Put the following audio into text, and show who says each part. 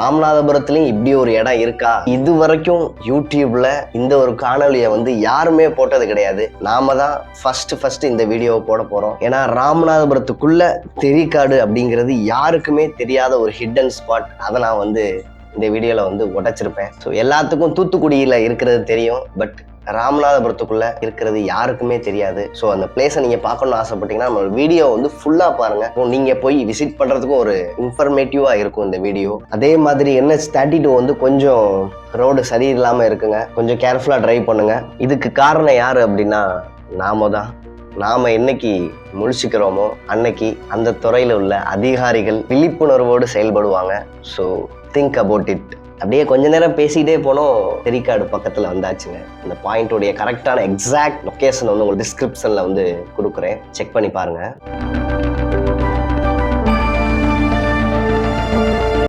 Speaker 1: ராமநாதபுரத்துலயும் இப்படி ஒரு இடம் இருக்கா? இது வரைக்கும் யூடியூப்ல இந்த ஒரு காணொலியை வந்து யாருமே போட்டது கிடையாது. நாம தான் ஃபர்ஸ்ட் ஃபர்ஸ்ட் இந்த வீடியோவை போட போறோம். ஏன்னா ராமநாதபுரத்துக்குள்ள தெரிக்காடு அப்படிங்கிறது யாருக்குமே தெரியாத ஒரு ஹிட்டன் ஸ்பாட் அதை நான் வந்து இந்த வீடியோவில் வந்து உடைச்சிருப்பேன். ஸோ எல்லாத்துக்கும் தூத்துக்குடியில் இருக்கிறது தெரியும். பட் ராமநாதபுரத்துக்குள்ள இருக்கிறது யாருக்குமே தெரியாது. ஸோ அந்த பிளேஸை நீங்கள் பார்க்கணும்னு ஆசைப்பட்டீங்கன்னா நம்ம வீடியோ வந்து ஃபுல்லாக பாருங்க. So, நீங்க போய் விசிட் பண்ணுறதுக்கும் ஒரு இன்ஃபர்மேட்டிவாக இருக்கும் இந்த வீடியோ அதே மாதிரி என்ன தேர்ட்டி டூ வந்து கொஞ்சம் ரோடு சரியில்லாமல் இருக்குங்க. கொஞ்சம் கேர்ஃபுல்லாக ட்ரைவ் பண்ணுங்க. இதுக்கு காரணம் யார் அப்படின்னா நாம தான். நாம என்னைக்கு முழிச்சுக்கிறோமோ அன்னைக்கு அந்த துறையில் உள்ள அதிகாரிகள் விழிப்புணர்வோடு செயல்படுவாங்க. ஸோ திங்க் அபவுட் இட் அப்படியே கொஞ்ச நேரம் பேசிக்கிட்டே போனோம். தெரிக்காடு பக்கத்தில் வந்தாச்சுங்க. இந்த பாயிண்டோடைய கரெக்டான எக்ஸாக்ட் லொக்கேஷன் வந்து உங்களுக்கு டிஸ்கிரிப்ஷனில் வந்து கொடுக்குறேன். செக் பண்ணி பாருங்கள்